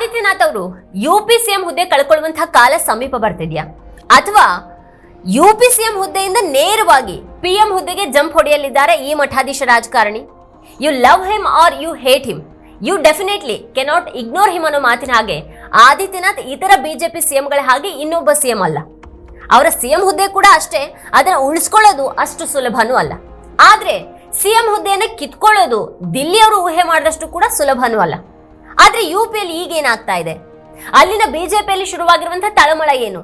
ಆದಿತ್ಯನಾಥ್ ಅವರು U P CM ಹುದ್ದೆ ಕಳ್ಕೊಳ್ಳುವಂತಹ ಕಾಲ ಸಮೀಪ ಬರ್ತಿದ್ಯಾ? ಅಥವಾ ಯು ಪಿ ಸಿಎಂ ಹುದ್ದೆಯಿಂದ ನೇರವಾಗಿ ಪಿ ಎಂ ಹುದ್ದೆಗೆ ಜಂಪ್ ಹೊಡೆಯಲಿದ್ದಾರೆ ಈ ಮಠಾಧೀಶ ರಾಜಕಾರಣಿ? You love him or you hate him you definitely cannot ignore him ಅನ್ನೋ ಮಾತಿನ ಹಾಗೆ ಆದಿತ್ಯನಾಥ್ ಇತರ ಬಿಜೆಪಿ ಸಿಎಂಗಳ ಹಾಗೆ ಇನ್ನೊಬ್ಬ ಸಿಎಂ ಅಲ್ಲ. ಅವರ ಸಿಎಂ ಹುದ್ದೆ ಕೂಡ ಅಷ್ಟೇ, ಅದನ್ನ ಉಳಿಸ್ಕೊಳ್ಳೋದು ಅಷ್ಟು ಸುಲಭನೂ ಅಲ್ಲ. ಆದ್ರೆ ಸಿಎಂ ಹುದ್ದೆಯನ್ನು ಕಿತ್ಕೊಳ್ಳೋದು ದಿಲ್ಲಿಯವರು ಊಹೆ ಮಾಡಿದಷ್ಟು ಕೂಡ ಸುಲಭನೂ ಅಲ್ಲ. ಆದ್ರೆ ಯು ಪಿಯಲ್ಲಿ ಈಗ ಏನಾಗ್ತಾ ಇದೆ? ಅಲ್ಲಿನ ಬಿಜೆಪಿಯಲ್ಲಿ ಶುರುವಾಗಿರುವಂತಹ ತಳಮಳ ಏನು?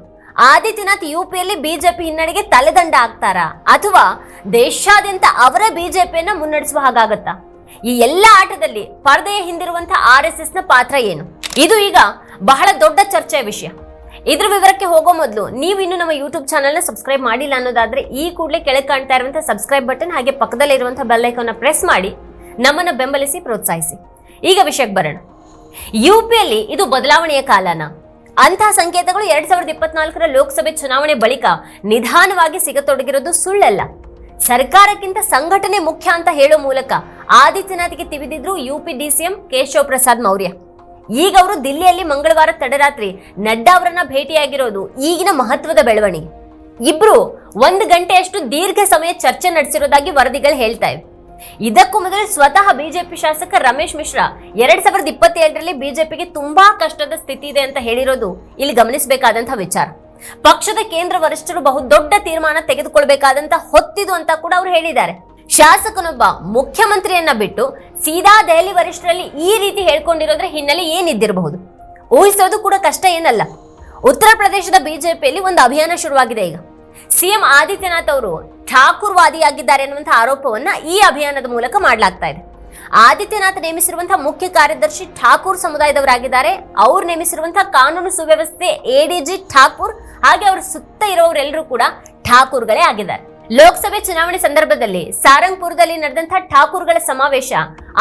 ಆದಿತ್ಯನಾಥ್ ಯು ಪಿಯಲ್ಲಿ ಬಿಜೆಪಿ ಹಿನ್ನಡೆಗೆ ತಲೆದಂಡ ಆಗ್ತಾರಾ? ಅಥವಾ ದೇಶಾದ್ಯಂತ ಅವರ ಬಿಜೆಪಿಯನ್ನ ಮುನ್ನಡೆಸುವ ಹಾಗಾಗತ್ತಾ? ಈ ಎಲ್ಲ ಆಟದಲ್ಲಿ ಪರದೆಯ ಹಿಂದಿರುವಂತಹ ಆರ್ ಎಸ್ ಎಸ್ನ ಪಾತ್ರ ಏನು? ಇದು ಈಗ ಬಹಳ ದೊಡ್ಡ ಚರ್ಚೆಯ ವಿಷಯ. ಇದ್ರ ವಿವರಕ್ಕೆ ಹೋಗೋ ಮೊದಲು ನೀವು ಇನ್ನು ನಮ್ಮ ಯೂಟ್ಯೂಬ್ ಚಾನಲ್ನ ಸಬ್ಸ್ಕ್ರೈಬ್ ಮಾಡಿಲ್ಲ ಅನ್ನೋದಾದ್ರೆ ಈ ಕೂಡಲೇ ಕೆಳಗೆ ಕಾಣ್ತಾ ಇರುವಂತಹ ಸಬ್ಸ್ಕ್ರೈಬ್ ಬಟನ್ ಹಾಗೆ ಪಕ್ಕದಲ್ಲಿರುವಂತಹ ಬೆಲ್ ಐಕಾನ್ನ ಪ್ರೆಸ್ ಮಾಡಿ ನಮ್ಮನ್ನ ಬೆಂಬಲಿಸಿ ಪ್ರೋತ್ಸಾಹಿಸಿ. ಈಗ ವಿಷಯಕ್ಕೆ ಬರೋಣ. ಯು ಪಿಯಲ್ಲಿ ಇದು ಬದಲಾವಣೆಯ ಕಾಲನ. ಅಂತಹ ಸಂಕೇತಗಳು ಎರಡ್ ಸಾವಿರದ ಇಪ್ಪತ್ನಾಲ್ಕರ ಲೋಕಸಭೆ ಚುನಾವಣೆ ಬಳಿಕ ನಿಧಾನವಾಗಿ ಸಿಗತೊಡಗಿರೋದು ಸುಳ್ಳಲ್ಲ. ಸರ್ಕಾರಕ್ಕಿಂತ ಸಂಘಟನೆ ಮುಖ್ಯ ಅಂತ ಹೇಳೋ ಮೂಲಕ ಆದಿತ್ಯನಾಥ್ಗೆ ತಿವಿದಿದ್ರು ಯುಪಿ ಡಿಸಿಎಂ ಕೇಶವ್ ಪ್ರಸಾದ್ ಮೌರ್ಯ. ಈಗ ಅವರು ದಿಲ್ಲಿಯಲ್ಲಿ ಮಂಗಳವಾರ ತಡರಾತ್ರಿ ನಡ್ಡಾ ಅವರನ್ನ ಭೇಟಿಯಾಗಿರೋದು ಈಗಿನ ಮಹತ್ವದ ಬೆಳವಣಿಗೆ. ಇಬ್ರು ಒಂದು ಗಂಟೆಯಷ್ಟು ದೀರ್ಘ ಸಮಯ ಚರ್ಚೆ ನಡೆಸಿರೋದಾಗಿ ವರದಿಗಳು ಹೇಳ್ತಾ ಇವೆ. ಇದಕ್ಕೂ ಮೊದಲು ಸ್ವತಃ ಬಿಜೆಪಿ ಶಾಸಕ ರಮೇಶ್ ಮಿಶ್ರಾ ಎರಡ್ ಸಾವಿರದ ಇಪ್ಪತ್ತೇಳರಲ್ಲಿ ಬಿಜೆಪಿಗೆ ತುಂಬಾ ಕಷ್ಟದ ಸ್ಥಿತಿ ಇದೆ ಅಂತ ಹೇಳಿರೋದು ಇಲ್ಲಿ ಗಮನಿಸಬೇಕಾದಂತಹ ವಿಚಾರ. ಪಕ್ಷದ ಕೇಂದ್ರ ವರಿಷ್ಠರು ಬಹುದೊಡ್ಡ ತೀರ್ಮಾನ ತೆಗೆದುಕೊಳ್ಬೇಕಾದಂತ ಹೊತ್ತಿದು ಅಂತ ಕೂಡ ಅವರು ಹೇಳಿದ್ದಾರೆ. ಶಾಸಕನೊಬ್ಬ ಮುಖ್ಯಮಂತ್ರಿಯನ್ನ ಬಿಟ್ಟು ಸೀದಾ ದೆಹಲಿ ವರಿಷ್ಠರಲ್ಲಿ ಈ ರೀತಿ ಹೇಳ್ಕೊಂಡಿರೋದ್ರ ಹಿನ್ನೆಲೆ ಏನಿದ್ದಿರಬಹುದು? ಊಹಿಸೋದು ಕೂಡ ಕಷ್ಟ ಏನಲ್ಲ. ಉತ್ತರ ಪ್ರದೇಶದ ಬಿಜೆಪಿಯಲ್ಲಿ ಒಂದು ಅಭಿಯಾನ ಶುರುವಾಗಿದೆ ಈಗ. ಸಿಎಂ ಆದಿತ್ಯನಾಥ್ ಅವರು ಠಾಕೂರ್ ವಾದಿಯಾಗಿದ್ದಾರೆ ಎನ್ನುವಂತಹ ಆರೋಪವನ್ನ ಈ ಅಭಿಯಾನದ ಮೂಲಕ ಮಾಡಲಾಗ್ತಾ ಇದೆ. ಆದಿತ್ಯನಾಥ್ ನೇಮಿಸಿರುವಂತಹ ಮುಖ್ಯ ಕಾರ್ಯದರ್ಶಿ ಠಾಕೂರ್ ಸಮುದಾಯದವರಾಗಿದ್ದಾರೆ. ಅವ್ರು ನೇಮಿಸಿರುವಂತಹ ಕಾನೂನು ಸುವ್ಯವಸ್ಥೆ, ಎಡಿಜಿ, ಠಾಕೂರ್, ಹಾಗೆ ಅವ್ರ ಸುತ್ತ ಇರೋರೆಲ್ಲರೂ ಕೂಡ ಠಾಕೂರ್ಗಳೇ ಆಗಿದ್ದಾರೆ. ಲೋಕಸಭೆ ಚುನಾವಣೆ ಸಂದರ್ಭದಲ್ಲಿ ಸಾರಂಗ್ಪುರದಲ್ಲಿ ನಡೆದಂತಹ ಠಾಕೂರ್ಗಳ ಸಮಾವೇಶ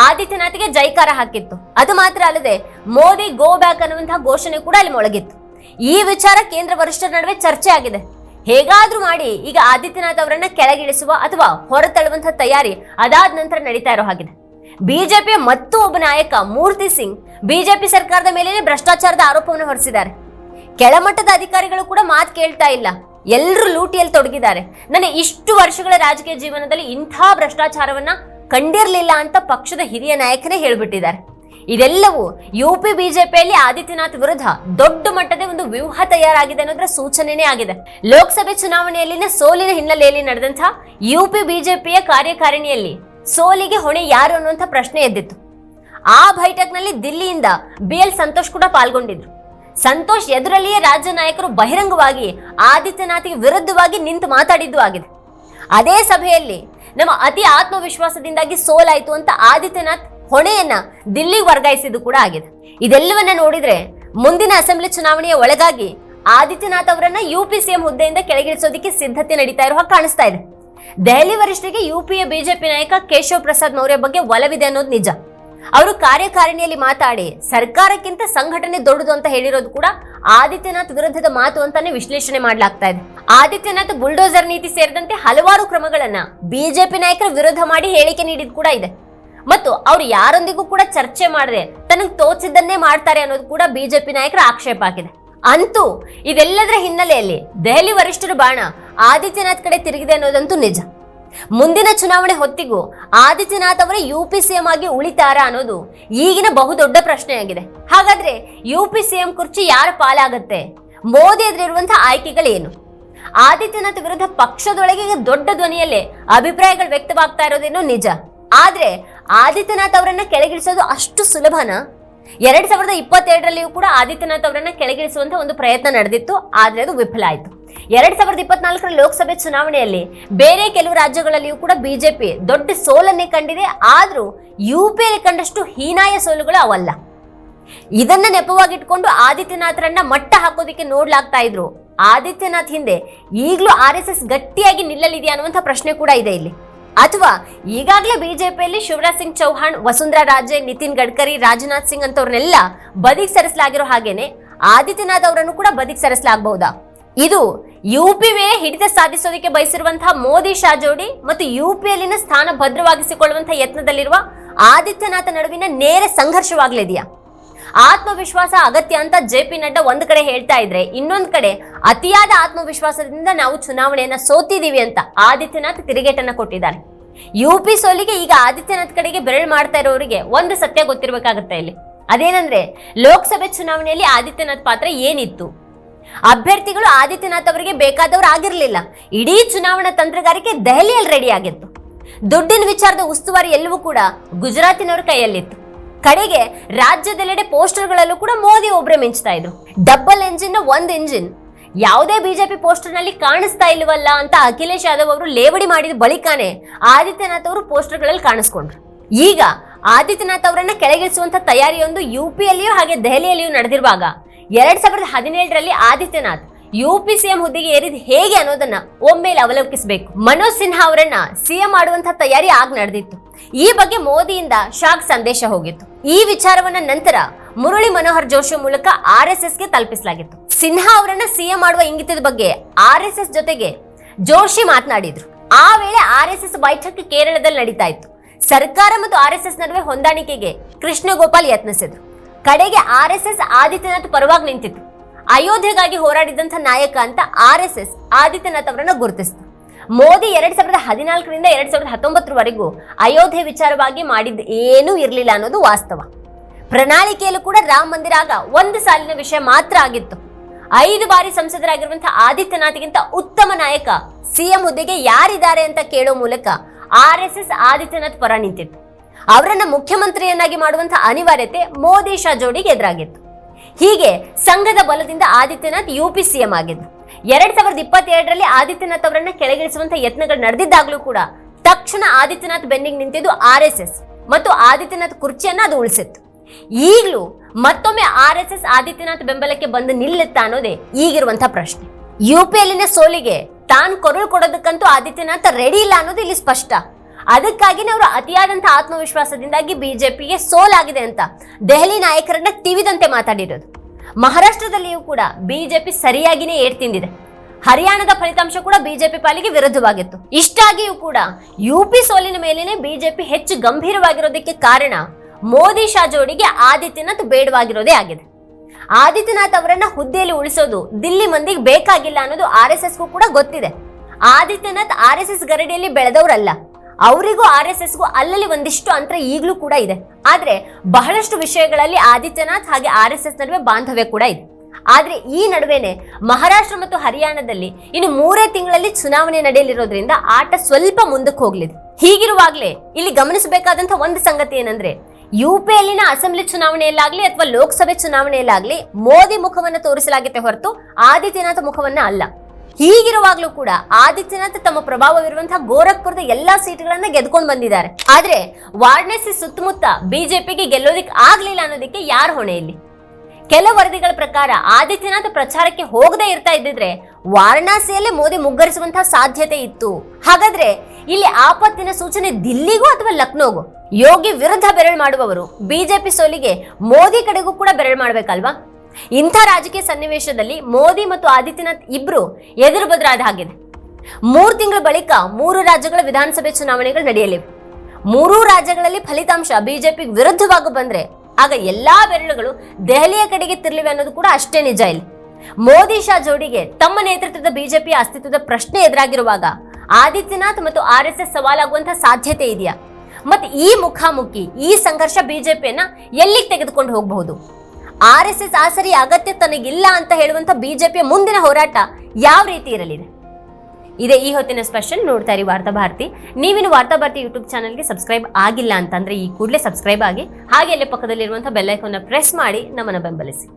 ಆದಿತ್ಯನಾಥ್ಗೆ ಜೈಕಾರ ಹಾಕಿತ್ತು. ಅದು ಮಾತ್ರ ಅಲ್ಲದೆ ಮೋದಿ ಗೋ ಬ್ಯಾಕ್ ಅನ್ನುವಂತಹ ಘೋಷಣೆ ಕೂಡ ಅಲ್ಲಿ ಮೊಳಗಿತ್ತು ಈ ವಿಚಾರ ಕೇಂದ್ರ ವರಿಷ್ಠರ ನಡುವೆ ಚರ್ಚೆ ಆಗಿದೆ ಹೇಗಾದ್ರೂ ಮಾಡಿ ಈಗ ಆದಿತ್ಯನಾಥ್ ಅವರನ್ನ ಕೆಳಗಿಳಿಸುವ ಅಥವಾ ಹೊರತಳ್ಳುವಂತಹ ತಯಾರಿ ಅದಾದ ನಂತರ ನಡೀತಾ ಇರೋ ಹಾಗಿದೆ. ಬಿಜೆಪಿ ಮತ್ತೂ ಒಬ್ಬ ನಾಯಕ ಮೂರ್ತಿ ಸಿಂಗ್ ಬಿಜೆಪಿ ಸರ್ಕಾರದ ಮೇಲೆ ಭ್ರಷ್ಟಾಚಾರದ ಆರೋಪವನ್ನು ಹೊರಿಸಿದ್ದಾರೆ. ಕೆಳಮಟ್ಟದ ಅಧಿಕಾರಿಗಳು ಕೂಡ ಮಾತು ಕೇಳ್ತಾ ಇಲ್ಲ. ಎಲ್ಲರೂ ಲೂಟಿಯಲ್ಲಿ ತೊಡಗಿದ್ದಾರೆ. ನನ್ನ ಇಷ್ಟು ವರ್ಷಗಳ ರಾಜಕೀಯ ಜೀವನದಲ್ಲಿ ಇಂಥ ಭ್ರಷ್ಟಾಚಾರವನ್ನ ಕಂಡಿರಲಿಲ್ಲ ಅಂತ ಪಕ್ಷದ ಹಿರಿಯ ನಾಯಕನೇ ಹೇಳ್ಬಿಟ್ಟಿದ್ದಾರೆ. ಇದೆಲ್ಲವೂ ಯು ಪಿ ಬಿಜೆಪಿಯಲ್ಲಿ ಆದಿತ್ಯನಾಥ್ ವಿರುದ್ಧ ದೊಡ್ಡ ಮಟ್ಟದ ಒಂದು ವ್ಯೂಹ ತಯಾರಾಗಿದೆ ಅನ್ನೋದ್ರ ಸೂಚನೆನೇ ಆಗಿದೆ. ಲೋಕಸಭೆ ಚುನಾವಣೆಯಲ್ಲಿನ ಸೋಲಿನ ಹಿನ್ನೆಲೆಯಲ್ಲಿ ನಡೆದಂತಹ ಯು ಪಿ ಬಿಜೆಪಿಯ ಕಾರ್ಯಕಾರಿಣಿಯಲ್ಲಿ ಸೋಲಿಗೆ ಹೊಣೆ ಯಾರು ಅನ್ನುವಂಥ ಪ್ರಶ್ನೆ ಎದ್ದಿತ್ತು. ಆ ಬೈಠಕ್ನಲ್ಲಿ ದಿಲ್ಲಿಯಿಂದ ಬಿ ಎಲ್ ಸಂತೋಷ್ ಕೂಡ ಪಾಲ್ಗೊಂಡಿದ್ರು. ಸಂತೋಷ್ ಎದುರಲ್ಲಿಯೇ ರಾಜ್ಯ ನಾಯಕರು ಬಹಿರಂಗವಾಗಿ ಆದಿತ್ಯನಾಥ್ಗೆ ವಿರುದ್ಧವಾಗಿ ನಿಂತು ಮಾತಾಡಿದ್ದು ಆಗಿದೆ. ಅದೇ ಸಭೆಯಲ್ಲಿ ನಮ್ಮ ಅತಿ ಆತ್ಮವಿಶ್ವಾಸದಿಂದಾಗಿ ಸೋಲಾಯಿತು ಅಂತ ಆದಿತ್ಯನಾಥ್ ಹೊಣೆಯನ್ನ ದಿಲ್ಲಿಗೆ ವರ್ಗಾಯಿಸಿದ್ದು ಕೂಡ ಆಗಿದೆ. ಇದೆಲ್ಲವನ್ನ ನೋಡಿದ್ರೆ ಮುಂದಿನ ಅಸೆಂಬ್ಲಿ ಚುನಾವಣೆಯ ಒಳಗಾಗಿ ಆದಿತ್ಯನಾಥ್ ಅವರನ್ನ ಯು ಪಿ ಸಿಎಂ ಹುದ್ದೆಯಿಂದ ಕೆಳಗಿಳಿಸೋದಕ್ಕೆ ಸಿದ್ಧತೆ ನಡೀತಾ ಇರುವ ಕಾಣಿಸ್ತಾ ಇದೆ. ದೆಹಲಿ ವರಿಷ್ಠರಿಗೆ ಯುಪಿಯ ಬಿಜೆಪಿ ನಾಯಕ ಕೇಶವ್ ಪ್ರಸಾದ್ ಮೌರ್ಯ ಬಗ್ಗೆ ಒಲವಿದೆ ಅನ್ನೋದು ನಿಜ. ಅವರು ಕಾರ್ಯಕಾರಿಣಿಯಲ್ಲಿ ಮಾತಾಡಿ ಸರ್ಕಾರಕ್ಕಿಂತ ಸಂಘಟನೆ ದೊಡ್ಡದು ಅಂತ ಹೇಳಿರೋದು ಕೂಡ ಆದಿತ್ಯನಾಥ್ ವಿರುದ್ಧದ ಮಾತು ಅಂತಾನೆ ವಿಶ್ಲೇಷಣೆ ಮಾಡಲಾಗ್ತಾ ಇದೆ. ಆದಿತ್ಯನಾಥ್ ಬುಲ್ಡೋಸರ್ ನೀತಿ ಸೇರಿದಂತೆ ಹಲವಾರು ಕ್ರಮಗಳನ್ನ ಬಿಜೆಪಿ ನಾಯಕರ ವಿರೋಧ ಮಾಡಿ ಹೇಳಿಕೆ ನೀಡಿದ್ ಕೂಡ ಇದೆ. ಮತ್ತು ಅವ್ರು ಯಾರೊಂದಿಗೂ ಕೂಡ ಚರ್ಚೆ ಮಾಡದೆ ತನಗೆ ತೋಚಿದ್ದನ್ನೇ ಮಾಡ್ತಾರೆ ಅನ್ನೋದು ಕೂಡ ಬಿಜೆಪಿ ನಾಯಕರ ಆಕ್ಷೇಪ ಆಗಿದೆ. ಅಂತೂ ಇದೆಲ್ಲದರ ಹಿನ್ನೆಲೆಯಲ್ಲಿ ದೆಹಲಿ ವರಿಷ್ಠರ ಬಾಣ ಆದಿತ್ಯನಾಥ್ ಕಡೆ ತಿರುಗಿದೆ ಅನ್ನೋದಂತೂ ನಿಜ. ಮುಂದಿನ ಚುನಾವಣೆ ಹೊತ್ತಿಗೂ ಆದಿತ್ಯನಾಥ್ ಅವರೇ ಯು ಪಿ ಸಿಎಂ ಆಗಿ ಉಳಿತಾರಾ ಅನ್ನೋದು ಈಗಿನ ಬಹುದೊಡ್ಡ ಪ್ರಶ್ನೆಯಾಗಿದೆ. ಹಾಗಾದ್ರೆ ಯು ಪಿ ಸಿಎಂ ಕುರ್ಚಿ ಯಾರ ಪಾಲಾಗತ್ತೆ? ಮೋದಿ ಎದುರಿರುವಂತಹ ಆಯ್ಕೆಗಳೇನು? ಆದಿತ್ಯನಾಥ್ ವಿರುದ್ಧ ಪಕ್ಷದೊಳಗೆ ದೊಡ್ಡ ಧ್ವನಿಯಲ್ಲೇ ಅಭಿಪ್ರಾಯಗಳು ವ್ಯಕ್ತವಾಗ್ತಾ ಇರೋದೇನು ನಿಜ. ಆದ್ರೆ ಆದಿತ್ಯನಾಥ್ ಅವರನ್ನ ಕೆಳಗಿಳಿಸೋದು ಅಷ್ಟು ಸುಲಭನಾ? ಎರಡ್ ಸಾವಿರದ ಇಪ್ಪತ್ತೆರಡರಲ್ಲಿಯೂ ಕೂಡ ಆದಿತ್ಯನಾಥ್ ಅವರನ್ನ ಕೆಳಗಿಳಿಸುವಂತ ಒಂದು ಪ್ರಯತ್ನ ನಡೆದಿತ್ತು, ಆದ್ರೆ ಅದು ವಿಫಲ ಆಯಿತು. ಎರಡ್ ಸಾವಿರದ ಇಪ್ಪತ್ನಾಲ್ಕರ ಲೋಕಸಭೆ ಚುನಾವಣೆಯಲ್ಲಿ ಬೇರೆ ಕೆಲವು ರಾಜ್ಯಗಳಲ್ಲಿಯೂ ಕೂಡ ಬಿಜೆಪಿ ದೊಡ್ಡ ಸೋಲನ್ನೇ ಕಂಡಿದೆ, ಆದ್ರೂ ಯು ಪಿಯಲ್ಲಿ ಕಂಡಷ್ಟು ಹೀನಾಯ ಸೋಲುಗಳು ಅವಲ್ಲ. ಇದನ್ನ ನೆಪವಾಗಿಟ್ಕೊಂಡು ಆದಿತ್ಯನಾಥ್ರನ್ನ ಮಟ್ಟ ಹಾಕೋದಿಕ್ಕೆ ನೋಡ್ಲಾಗ್ತಾ ಇದ್ರು. ಆದಿತ್ಯನಾಥ್ ಹಿಂದೆ ಈಗಲೂ ಆರ್ ಎಸ್ ಎಸ್ ಗಟ್ಟಿಯಾಗಿ ನಿಲ್ಲಲಿದೆಯಾ ಅನ್ನುವಂಥ ಪ್ರಶ್ನೆ ಕೂಡ ಇದೆ ಇಲ್ಲಿ. ಅಥವಾ ಈಗಾಗಲೇ ಬಿಜೆಪಿಯಲ್ಲಿ ಶಿವರಾಜ್ ಸಿಂಗ್ ಚೌಹಾಣ್, ವಸುಂಧರಾ ರಾಜೇ, ನಿತಿನ್ ಗಡ್ಕರಿ, ರಾಜನಾಥ್ ಸಿಂಗ್ ಅಂತವ್ರನ್ನೆಲ್ಲ ಬದಿಗೆ ಸರಿಸಲಾಗಿರೋ ಹಾಗೇನೆ ಆದಿತ್ಯನಾಥ್ ಅವರನ್ನು ಕೂಡ ಬದಿಗೆ ಸರಿಸಲಾಗಬಹುದಾ? ಇದು ಯು ಪಿ ವೇ ಹಿಡಿತ ಸಾಧಿಸೋದಕ್ಕೆ ಬಯಸಿರುವಂತಹ ಮೋದಿ ಶಾ ಜೋಡಿ ಮತ್ತು ಯು ಪಿಯಲ್ಲಿನ ಸ್ಥಾನ ಭದ್ರವಾಗಿಸಿಕೊಳ್ಳುವಂತಹ ಯತ್ನದಲ್ಲಿರುವ ಆದಿತ್ಯನಾಥ ನಡುವಿನ ನೇರ ಸಂಘರ್ಷವಾಗಲಿದೆಯಾ? ಆತ್ಮವಿಶ್ವಾಸ ಅಗತ್ಯ ಅಂತ ಜೆ ಪಿ ನಡ್ಡಾ ಒಂದ್ ಕಡೆ ಹೇಳ್ತಾ ಇದ್ರೆ, ಇನ್ನೊಂದ್ ಕಡೆ ಅತಿಯಾದ ಆತ್ಮವಿಶ್ವಾಸದಿಂದ ನಾವು ಚುನಾವಣೆಯನ್ನ ಸೋತಿದೀವಿ ಅಂತ ಆದಿತ್ಯನಾಥ್ ತಿರುಗೇಟನ್ನ ಕೊಟ್ಟಿದ್ದಾರೆ. ಯು ಪಿ ಸೋಲಿಗೆ ಈಗ ಆದಿತ್ಯನಾಥ್ ಕಡೆಗೆ ಬೆರಳು ಮಾಡ್ತಾ ಇರೋರಿಗೆ ಒಂದು ಸತ್ಯ ಗೊತ್ತಿರಬೇಕಾಗುತ್ತೆ ಇಲ್ಲಿ. ಅದೇನಂದ್ರೆ, ಲೋಕಸಭೆ ಚುನಾವಣೆಯಲ್ಲಿ ಆದಿತ್ಯನಾಥ್ ಪಾತ್ರ ಏನಿತ್ತು? ಅಭ್ಯರ್ಥಿಗಳು ಆದಿತ್ಯನಾಥ್ ಅವರಿಗೆ ಬೇಕಾದವರು ಆಗಿರಲಿಲ್ಲ. ಇಡೀ ಚುನಾವಣಾ ತಂತ್ರಗಾರಿಕೆ ದೆಹಲಿಯಲ್ಲಿ ರೆಡಿ ಆಗಿತ್ತು. ದುಡ್ಡಿನ ವಿಚಾರದ ಉಸ್ತುವಾರಿ ಎಲ್ಲವೂ ಕೂಡ ಗುಜರಾತಿನವರ ಕೈಯಲ್ಲಿತ್ತು. ಕಡೆಗೆ ರಾಜ್ಯದೆಲ್ಲೆಡೆ ಪೋಸ್ಟರ್ಗಳಲ್ಲೂ ಕೂಡ ಮೋದಿ ಒಬ್ಬರೇ ಮಿಂಚ್ತಾ ಇದ್ರು. ಡಬಲ್ ಎಂಜಿನ್ ಒಂದು ಇಂಜಿನ್ ಯಾವುದೇ ಬಿಜೆಪಿ ಪೋಸ್ಟರ್ನಲ್ಲಿ ಕಾಣಿಸ್ತಾ ಇಲ್ವಲ್ಲ ಅಂತ ಅಖಿಲೇಶ್ ಯಾದವ್ ಅವರು ಲೇವಡಿ ಮಾಡಿದ ಬಳಿಕಾನೆ ಆದಿತ್ಯನಾಥ್ ಅವರು ಪೋಸ್ಟರ್ಗಳಲ್ಲಿ ಕಾಣಿಸ್ಕೊಂಡ್ರು. ಈಗ ಆದಿತ್ಯನಾಥ್ ಅವರನ್ನ ಕೆಳಗಿಳಿಸುವಂತ ತಯಾರಿಯೊಂದು ಯು ಪಿಯಲ್ಲಿಯೂ ಹಾಗೆ ದೆಹಲಿಯಲ್ಲಿಯೂ ನಡೆದಿರುವಾಗ ಎರಡ್ ಸಾವಿರದ ಹದಿನೇಳರಲ್ಲಿ ಆದಿತ್ಯನಾಥ್ ಯು ಪಿ ಸಿಎಂ ಹುದ್ದೆಗೆ ಏರಿದ ಹೇಗೆ ಅನ್ನೋದನ್ನ ಒಮ್ಮೆಲೆ ಅವಲೋಕಿಸಬೇಕು. ಮನೋಜ್ ಸಿನ್ಹಾ ಅವರನ್ನ ಸಿಎಂ ಮಾಡುವಂತ ತಯಾರಿ ಆಗ ನಡೆದಿತ್ತು. ಈ ಬಗ್ಗೆ ಮೋದಿಯಿಂದ ಶಾಕ್ ಸಂದೇಶ ಹೋಗಿತ್ತು. ಈ ವಿಚಾರವನ್ನ ನಂತರ ಮುರಳಿ ಮನೋಹರ್ ಜೋಶಿ ಮೂಲಕ ಆರ್ ಎಸ್ ಎಸ್ಗೆ ತಲುಪಿಸಲಾಗಿತ್ತು. ಸಿನ್ಹಾ ಅವರನ್ನ ಸಿಎಂ ಮಾಡುವ ಇಂಗಿತದ ಬಗ್ಗೆ ಆರ್ ಎಸ್ ಎಸ್ ಜೊತೆಗೆ ಜೋಶಿ ಮಾತನಾಡಿದ್ರು. ಆ ವೇಳೆ ಆರ್ ಎಸ್ ಎಸ್ ಬೈಠಕ್ ಕೇರಳದಲ್ಲಿ ನಡೀತಾ ಇತ್ತು ಸರ್ಕಾರ ಮತ್ತು ಆರ್ ಎಸ್ ಎಸ್ ನಡುವೆ ಹೊಂದಾಣಿಕೆಗೆ ಕೃಷ್ಣ ಗೋಪಾಲ್ ಯತ್ನಿಸಿದ್ರು. ಕಡೆಗೆ ಆರ್ ಎಸ್ ಎಸ್ ಆದಿತ್ಯನಾಥ್ ಪರವಾಗಿ ನಿಂತಿತ್ತು. ಅಯೋಧ್ಯೆಗಾಗಿ ಹೋರಾಡಿದಂತ ನಾಯಕ ಅಂತ ಆರ್ ಎಸ್ ಎಸ್ ಆದಿತ್ಯನಾಥ್ ಅವರನ್ನ ಗುರುತಿಸಿತು. ಮೋದಿ ಎರಡ್ ಸಾವಿರದ ಹದಿನಾಲ್ಕರಿಂದ ಎರಡ್ ಸಾವಿರದ ಹತ್ತೊಂಬತ್ತರವರೆಗೂ ಅಯೋಧ್ಯೆ ವಿಚಾರವಾಗಿ ಮಾಡಿದ್ದು ಏನೂ ಇರಲಿಲ್ಲ ಅನ್ನೋದು ವಾಸ್ತವ. ಪ್ರಣಾಳಿಕೆಯಲ್ಲೂ ಕೂಡ ರಾಮ ಮಂದಿರ ಆಗ ಒಂದು ಸಾಲಿನ ವಿಷಯ ಮಾತ್ರ ಆಗಿತ್ತು. ಐದು ಬಾರಿ ಸಂಸದರಾಗಿರುವಂತಹ ಆದಿತ್ಯನಾಥ್ಗಿಂತ ಉತ್ತಮ ನಾಯಕ ಸಿಎಂ ಹುದ್ದೆಗೆ ಯಾರಿದ್ದಾರೆ ಅಂತ ಕೇಳೋ ಮೂಲಕ ಆರ್ ಎಸ್ ಎಸ್ ಆದಿತ್ಯನಾಥ್ ಪರ ನಿಂತಿತ್ತು. ಅವರನ್ನ ಮುಖ್ಯಮಂತ್ರಿಯನ್ನಾಗಿ ಮಾಡುವಂತಹ ಅನಿವಾರ್ಯತೆ ಮೋದಿ ಶಾ ಜೋಡಿಗೆ ಎದುರಾಗಿತ್ತು. ಹೀಗೆ ಸಂಘದ ಬಲದಿಂದ ಆದಿತ್ಯನಾಥ್ ಯು ಪಿ ಸಿಎಂ ಆಗಿದ್ರು ಎರಡ್ ಸಾವಿರದ ಇಪ್ಪತ್ತೆರಡರಲ್ಲಿ ಆದಿತ್ಯನಾಥ್ ಅವರನ್ನ ಕೆಳಗಿಳಿಸುವಂತ ಯತ್ನಗಳು ನಡೆದಿದ್ದಾಗಲೂ ಕೂಡ ತಕ್ಷಣ ಆದಿತ್ಯನಾಥ್ ಬೆನ್ನಿಗೆ ನಿಂತಿದ್ದು ಆರ್ ಎಸ್ ಎಸ್ ಮತ್ತು ಆದಿತ್ಯನಾಥ್ ಕುರ್ಚಿಯನ್ನ ಅದು ಉಳಿಸಿತ್ತು. ಈಗಲೂ ಮತ್ತೊಮ್ಮೆ ಆರ್ ಎಸ್ ಎಸ್ ಆದಿತ್ಯನಾಥ್ ಬೆಂಬಲಕ್ಕೆ ಬಂದು ನಿಲ್ಲುತ್ತಾ ಅನ್ನೋದೇ ಈಗಿರುವಂತಹ ಪ್ರಶ್ನೆ. ಯು ಅಲ್ಲಿನ ಸೋಲಿಗೆ ತಾನು ಕೊರಳು ಕೊಡೋದಕ್ಕಂತೂ ಆದಿತ್ಯನಾಥ್ ರೆಡಿ ಇಲ್ಲ ಅನ್ನೋದು ಇಲ್ಲಿ ಸ್ಪಷ್ಟ. ಅದಕ್ಕಾಗಿನೇ ಅವರು ಅತಿಯಾದಂತಹ ಆತ್ಮವಿಶ್ವಾಸದಿಂದಾಗಿ ಬಿಜೆಪಿಗೆ ಸೋಲಾಗಿದೆ ಅಂತ ದೆಹಲಿ ನಾಯಕರನ್ನ ತಿವಿದಂತೆ ಮಾತಾಡಿರೋದು. ಮಹಾರಾಷ್ಟ್ರದಲ್ಲಿಯೂ ಕೂಡ ಬಿಜೆಪಿ ಸರಿಯಾಗಿನೇ ಏಟ್ ತಿಂದಿದೆ. ಹರಿಯಾಣದ ಫಲಿತಾಂಶ ಕೂಡ ಬಿಜೆಪಿ ಪಾಲಿಗೆ ವಿರುದ್ಧವಾಗಿತ್ತು. ಇಷ್ಟಾಗಿಯೂ ಕೂಡ ಯು ಪಿ ಸೋಲಿನ ಮೇಲೇನೆ ಬಿಜೆಪಿ ಹೆಚ್ಚು ಗಂಭೀರವಾಗಿರೋದಕ್ಕೆ ಕಾರಣ ಮೋದಿ ಶಾ ಜೋಡಿಗೆ ಆದಿತ್ಯನಾಥ್ ಬೇಡವಾಗಿರೋದೇ ಆಗಿದೆ. ಆದಿತ್ಯನಾಥ್ ಅವರನ್ನ ಹುದ್ದೆಯಲ್ಲಿ ಉಳಿಸೋದು ದಿಲ್ಲಿ ಮಂದಿಗೆ ಬೇಕಾಗಿಲ್ಲ ಅನ್ನೋದು ಆರ್ ಎಸ್ ಎಸ್ಗೂ ಕೂಡ ಗೊತ್ತಿದೆ. ಆದಿತ್ಯನಾಥ್ ಆರ್ ಎಸ್ ಎಸ್ ಗರಡಿಯಲ್ಲಿ ಬೆಳೆದವರಲ್ಲ. ಅವರಿಗೂ ಆರ್ ಎಸ್ ಎಸ್ಗೂ ಅಲ್ಲಲ್ಲಿ ಒಂದಿಷ್ಟು ಅಂತರ ಈಗಲೂ ಕೂಡ ಇದೆ. ಆದರೆ ಬಹಳಷ್ಟು ವಿಷಯಗಳಲ್ಲಿ ಆದಿತ್ಯನಾಥ್ ಹಾಗೆ ಆರ್ ಎಸ್ ಎಸ್ ನಡುವೆ ಬಾಂಧವ್ಯ ಕೂಡ ಇದೆ. ಆದರೆ ಈ ನಡುವೆನೆ ಮಹಾರಾಷ್ಟ್ರ ಮತ್ತು ಹರಿಯಾಣದಲ್ಲಿ ಇನ್ನು ಮೂರೇ ತಿಂಗಳಲ್ಲಿ ಚುನಾವಣೆ ನಡೆಯಲಿರೋದ್ರಿಂದ ಆಟ ಸ್ವಲ್ಪ ಮುಂದಕ್ಕೆ ಹೋಗ್ಲಿದೆ. ಹೀಗಿರುವಾಗಲೇ ಇಲ್ಲಿ ಗಮನಿಸಬೇಕಾದಂತ ಒಂದು ಸಂಗತಿ ಏನಂದ್ರೆ, ಯು ಅಲ್ಲಿನ ಅಸೆಂಬ್ಲಿ ಚುನಾವಣೆಯಲ್ಲಾಗ್ಲಿ ಅಥವಾ ಲೋಕಸಭೆ ಚುನಾವಣೆಯಲ್ಲಾಗಲಿ ಮೋದಿ ಮುಖವನ್ನ ತೋರಿಸಲಾಗಿದೆ ಹೊರತು ಆದಿತ್ಯನಾಥ್ ಮುಖವನ್ನ ಅಲ್ಲ. ಹೀಗಿರುವಾಗ್ಲೂ ಕೂಡ ಆದಿತ್ಯನಾಥ್ ತಮ್ಮ ಪ್ರಭಾವವಿರುವಂತಹ ಗೋರಖ್ಪುರದ ಎಲ್ಲಾ ಸೀಟ್ಗಳನ್ನ ಗೆದ್ಕೊಂಡು ಬಂದಿದ್ದಾರೆ. ಆದ್ರೆ ವಾರಣಾಸಿ ಸುತ್ತಮುತ್ತ ಬಿಜೆಪಿಗೆ ಗೆಲ್ಲೋದಿಕ್ ಆಗ್ಲಿಲ್ಲ ಅನ್ನೋದಕ್ಕೆ ಯಾರು ಹೊಣೆ ಇಲ್ಲಿ? ಕೆಲ ವರದಿಗಳ ಪ್ರಕಾರ ಆದಿತ್ಯನಾಥ್ ಪ್ರಚಾರಕ್ಕೆ ಹೋಗದೆ ಇರ್ತಾ ಇದ್ದಿದ್ರೆ ವಾರಣಾಸಿಯಲ್ಲೇ ಮೋದಿ ಮುಗ್ಗರಿಸುವಂತಹ ಸಾಧ್ಯತೆ ಇತ್ತು. ಹಾಗಾದ್ರೆ ಇಲ್ಲಿ ಆಪತ್ತಿನ ಸೂಚನೆ ದಿಲ್ಲಿಗೂ ಅಥವಾ ಲಕ್ನೋಗೂ? ಯೋಗಿ ವಿರುದ್ಧ ಬೆರಳು ಮಾಡುವವರು ಬಿಜೆಪಿ ಸೋಲಿಗೆ ಮೋದಿ ಕಡೆಗೂ ಕೂಡ ಬೆರಳು ಮಾಡ್ಬೇಕಲ್ವಾ? ಇಂಥ ರಾಜಕೀಯ ಸನ್ನಿವೇಶದಲ್ಲಿ ಮೋದಿ ಮತ್ತು ಆದಿತ್ಯನಾಥ್ ಇಬ್ರು ಎದುರು ಬದರಾದ ಹಾಗಿದೆ. ಮೂರು ತಿಂಗಳ ಬಳಿಕ ಮೂರು ರಾಜ್ಯಗಳ ವಿಧಾನಸಭೆ ಚುನಾವಣೆಗಳು ನಡೆಯಲಿವೆ. ಮೂರೂ ರಾಜ್ಯಗಳಲ್ಲಿ ಫಲಿತಾಂಶ ಬಿಜೆಪಿ ವಿರುದ್ಧವಾಗಿ ಬಂದ್ರೆ ಆಗ ಎಲ್ಲಾ ಬೆರಳುಗಳು ದೆಹಲಿಯ ಕಡೆಗೆ ತಿರ್ಲಿವೆ ಅನ್ನೋದು ಕೂಡ ಅಷ್ಟೇ ನಿಜ ಇಲ್ಲಿ. ಮೋದಿ ಶಾ ಜೋಡಿಗೆ ತಮ್ಮ ನೇತೃತ್ವದ ಬಿಜೆಪಿ ಅಸ್ತಿತ್ವದ ಪ್ರಶ್ನೆ ಎದುರಾಗಿರುವಾಗ ಆದಿತ್ಯನಾಥ್ ಮತ್ತು ಆರ್ ಎಸ್ ಎಸ್ ಸವಾಲಾಗುವಂತಹ ಸಾಧ್ಯತೆ ಇದೆಯಾ? ಮತ್ತೆ ಈ ಮುಖಾಮುಖಿ ಈ ಸಂಘರ್ಷ ಬಿಜೆಪಿಯನ್ನ ಎಲ್ಲಿಗೆ ತೆಗೆದುಕೊಂಡು ಹೋಗಬಹುದು? ಆರ್ ಎಸ್ ಎಸ್ ಆಸರಿ ಅಗತ್ಯ ತನಗಿಲ್ಲ ಅಂತ ಹೇಳುವಂತ ಬಿಜೆಪಿಯ ಮುಂದಿನ ಹೋರಾಟ ಯಾವ ರೀತಿ ಇರಲಿದೆ? ಇದೇ ಈ ಹೊತ್ತಿನ ಸ್ಪೆಷಲ್ ನೋಡ್ತಾ ಇರಿ ವಾರ್ತಾ ಭಾರತಿ. ನೀವಿನ ವಾರ್ತಾ ಭಾರತಿ ಯೂಟ್ಯೂಬ್ ಚಾನಲ್ಗೆ ಸಬ್ಸ್ಕ್ರೈಬ್ ಆಗಿಲ್ಲ ಅಂತಂದ್ರೆ ಈ ಕೂಡಲೇ ಸಬ್ಸ್ಕ್ರೈಬ್ ಆಗಿ ಹಾಗೆ ಅಲ್ಲೇ ಪಕ್ಕದಲ್ಲಿರುವಂತಹ ಬೆಲ್ಲೈಕನ್ನ ಪ್ರೆಸ್ ಮಾಡಿ ನಮ್ಮನ್ನು ಬೆಂಬಲಿಸಿ.